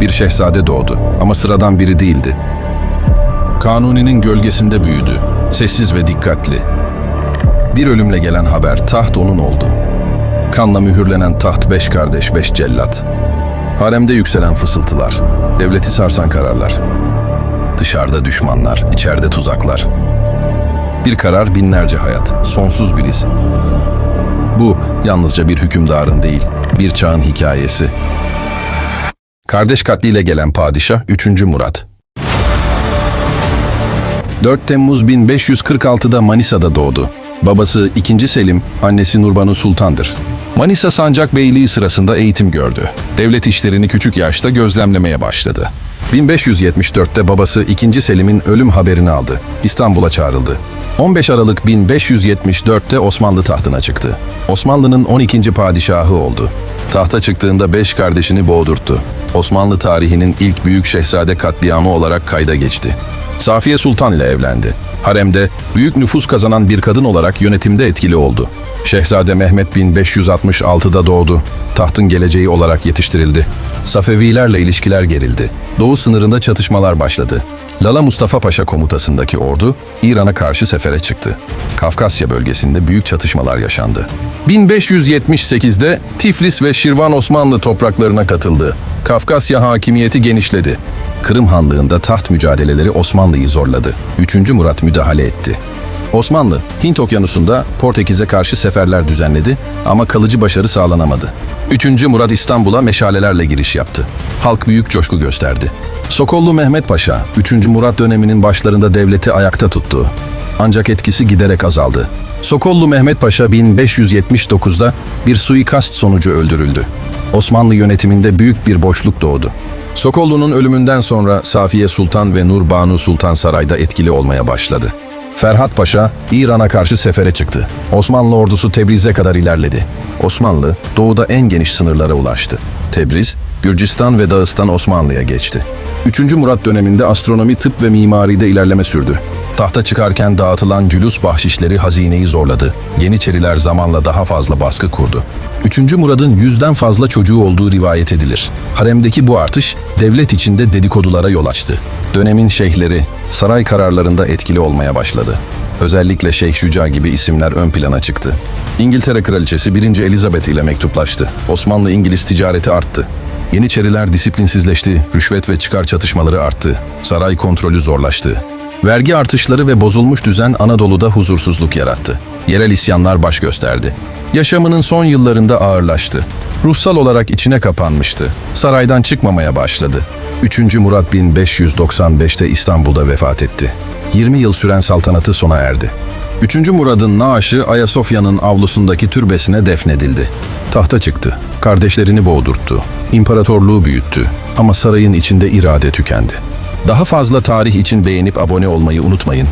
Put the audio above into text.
bir şehzade doğdu ama sıradan biri değildi. Kanuni'nin gölgesinde büyüdü, sessiz ve dikkatli. Bir ölümle gelen haber taht onun oldu. Kanla mühürlenen taht beş kardeş, beş cellat. Haremde yükselen fısıltılar, devleti sarsan kararlar. Dışarıda düşmanlar, içeride tuzaklar. Bir karar binlerce hayat, sonsuz bir iz. Bu yalnızca bir hükümdarın değil, bir çağın hikayesi. Kardeş katliyle gelen padişah 3. Murat. 4 Temmuz 1546'da Manisa'da doğdu. Babası 2. Selim, annesi Nurbanu Sultan'dır. Manisa Sancak Beyliği sırasında eğitim gördü. Devlet işlerini küçük yaşta gözlemlemeye başladı. 1574'te babası 2. Selim'in ölüm haberini aldı. İstanbul'a çağrıldı. 15 Aralık 1574'te Osmanlı tahtına çıktı. Osmanlı'nın 12. padişahı oldu. Tahta çıktığında beş kardeşini boğdurttu. Osmanlı tarihinin ilk büyük şehzade katliamı olarak kayda geçti. Safiye Sultan ile evlendi. Haremde büyük nüfus kazanan bir kadın olarak yönetimde etkili oldu. Şehzade Mehmet 1566'da doğdu. Tahtın geleceği olarak yetiştirildi. Safevilerle ilişkiler gerildi. Doğu sınırında çatışmalar başladı. Lala Mustafa Paşa komutasındaki ordu İran'a karşı sefere çıktı. Kafkasya bölgesinde büyük çatışmalar yaşandı. 1578'de Tiflis ve Şirvan Osmanlı topraklarına katıldı. Kafkasya hakimiyeti genişledi. Kırım Hanlığı'nda taht mücadeleleri Osmanlı'yı zorladı. 3. Murat müdahale etti. Osmanlı, Hint Okyanusu'nda Portekiz'e karşı seferler düzenledi ama kalıcı başarı sağlanamadı. 3. Murat İstanbul'a meşalelerle giriş yaptı. Halk büyük coşku gösterdi. Sokollu Mehmet Paşa, 3. Murat döneminin başlarında devleti ayakta tuttu. Ancak etkisi giderek azaldı. Sokollu Mehmet Paşa 1579'da bir suikast sonucu öldürüldü. Osmanlı yönetiminde büyük bir boşluk doğdu. Sokollu'nun ölümünden sonra Safiye Sultan ve Nur Banu Sultan sarayda etkili olmaya başladı. Ferhat Paşa İran'a karşı sefere çıktı. Osmanlı ordusu Tebriz'e kadar ilerledi. Osmanlı doğuda en geniş sınırlara ulaştı. Tebriz, Gürcistan ve Dağıstan Osmanlı'ya geçti. 3. Murat döneminde astronomi, tıp ve mimaride ilerleme sürdü. Tahta çıkarken dağıtılan cülus bahşişleri hazineyi zorladı. Yeniçeriler zamanla daha fazla baskı kurdu. 3. Murad'ın yüzden fazla çocuğu olduğu rivayet edilir. Haremdeki bu artış devlet içinde dedikodulara yol açtı. Dönemin şeyhleri saray kararlarında etkili olmaya başladı. Özellikle Şeyh Şuca gibi isimler ön plana çıktı. İngiltere Kraliçesi 1. Elizabeth ile mektuplaştı. Osmanlı-İngiliz ticareti arttı. Yeniçeriler disiplinsizleşti, rüşvet ve çıkar çatışmaları arttı. Saray kontrolü zorlaştı. Vergi artışları ve bozulmuş düzen Anadolu'da huzursuzluk yarattı. Yerel isyanlar baş gösterdi. Yaşamının son yıllarında ağırlaştı. Ruhsal olarak içine kapanmıştı. Saraydan çıkmamaya başladı. 3. Murat 1595'te İstanbul'da vefat etti. 20 yıl süren saltanatı sona erdi. 3. Murad'ın naaşı Ayasofya'nın avlusundaki türbesine defnedildi. Tahta çıktı. Kardeşlerini boğdurttu. İmparatorluğu büyüttü. Ama sarayın içinde irade tükendi. Daha fazla tarih için beğenip abone olmayı unutmayın.